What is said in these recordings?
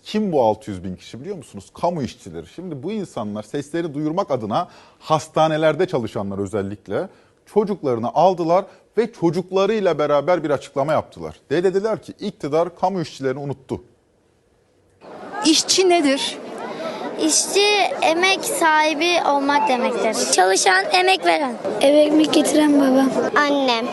Kim bu 600 bin kişi biliyor musunuz? Kamu işçileri. Şimdi bu insanlar sesleri duyurmak adına hastanelerde çalışanlar özellikle çocuklarını aldılar ve çocuklarıyla beraber bir açıklama yaptılar. De dediler ki iktidar kamu işçilerini unuttu. İşçi nedir? İşçi emek sahibi olmak demektir. Çalışan, emek veren. Eve ekmek getiren babam. Annem.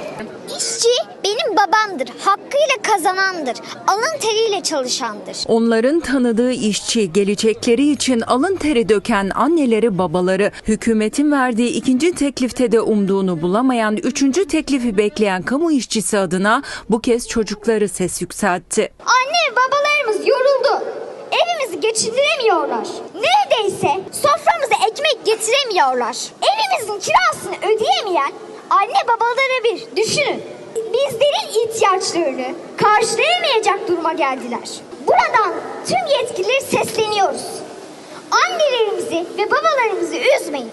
İşçi benim babamdır. Hakkıyla kazanandır. Alın teriyle çalışandır. Onların tanıdığı işçi, gelecekleri için alın teri döken anneleri babaları, hükümetin verdiği ikinci teklifte de umduğunu bulamayan üçüncü teklifi bekleyen kamu işçisi adına bu kez çocukları ses yükseltti. Anne babalarımız yoruldu. Evimizi geçindiremiyorlar. Neredeyse soframıza ekmek getiremiyorlar. Evimizin kirasını ödeyemeyen anne babaları bir düşünün. Bizlerin ihtiyaçlarını karşılayamayacak duruma geldiler. Buradan tüm yetkilileri sesleniyoruz. Annelerimizi ve babalarımızı üzmeyin.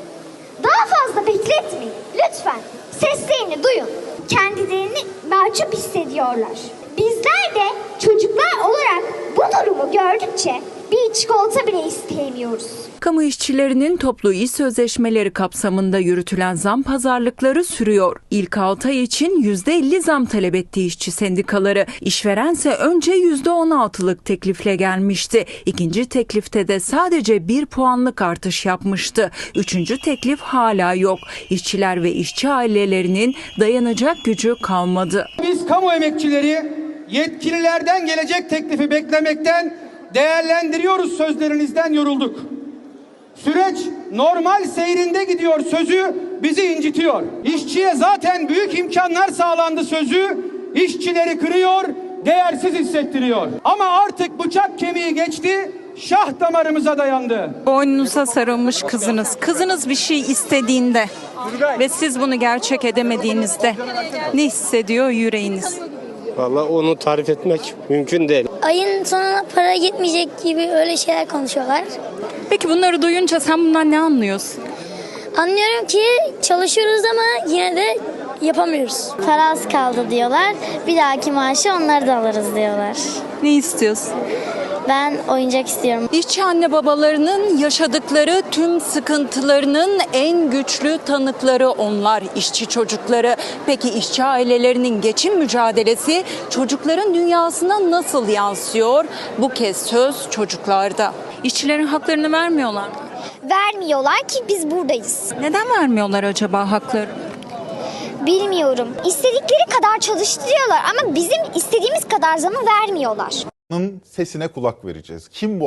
Daha fazla bekletmeyin. Lütfen seslerini duyun. Kendilerini mahcup hissediyorlar. Bizler de çocuklar olarak bu durumu gördükçe bir çikolata bile isteyemiyoruz. Kamu işçilerinin toplu iş sözleşmeleri kapsamında yürütülen zam pazarlıkları sürüyor. İlk 6 ay için %50 zam talep etti işçi sendikaları. İşverense önce %16'lık teklifle gelmişti. İkinci teklifte de sadece bir puanlık artış yapmıştı. Üçüncü teklif hala yok. İşçiler ve işçi ailelerinin dayanacak gücü kalmadı. Biz kamu emekçileri yetkililerden gelecek teklifi beklemekten değerlendiriyoruz sözlerinizden yorulduk. Süreç normal seyrinde gidiyor sözü bizi incitiyor. İşçiye zaten büyük imkanlar sağlandı sözü işçileri kırıyor, değersiz hissettiriyor. Ama artık bıçak kemiği geçti, şah damarımıza dayandı. Boynunuza sarılmış kızınız. Kızınız bir şey istediğinde ve siz bunu gerçek edemediğinizde ne hissediyor yüreğiniz? Vallahi onu tarif etmek mümkün değil. Ayın sonuna para gitmeyecek gibi öyle şeyler konuşuyorlar. Peki bunları duyunca sen bundan ne anlıyorsun? Anlıyorum ki çalışıyoruz ama yine de yapamıyoruz. Para az kaldı diyorlar. Bir dahaki maaşı onları da alırız diyorlar. Ne istiyorsun? Ben oyuncak istiyorum. İşçi anne babalarının yaşadıkları tüm sıkıntılarının en güçlü tanıkları onlar işçi çocukları. Peki işçi ailelerinin geçim mücadelesi çocukların dünyasına nasıl yansıyor? Bu kez söz çocuklarda. İşçilerin haklarını vermiyorlar. mı? Vermiyorlar ki biz buradayız. Neden vermiyorlar acaba hakları? Bilmiyorum. İstedikleri kadar çalıştırıyorlar ama bizim istediğimiz kadar zamı vermiyorlar. Sesine kulak vereceğiz. Kim bu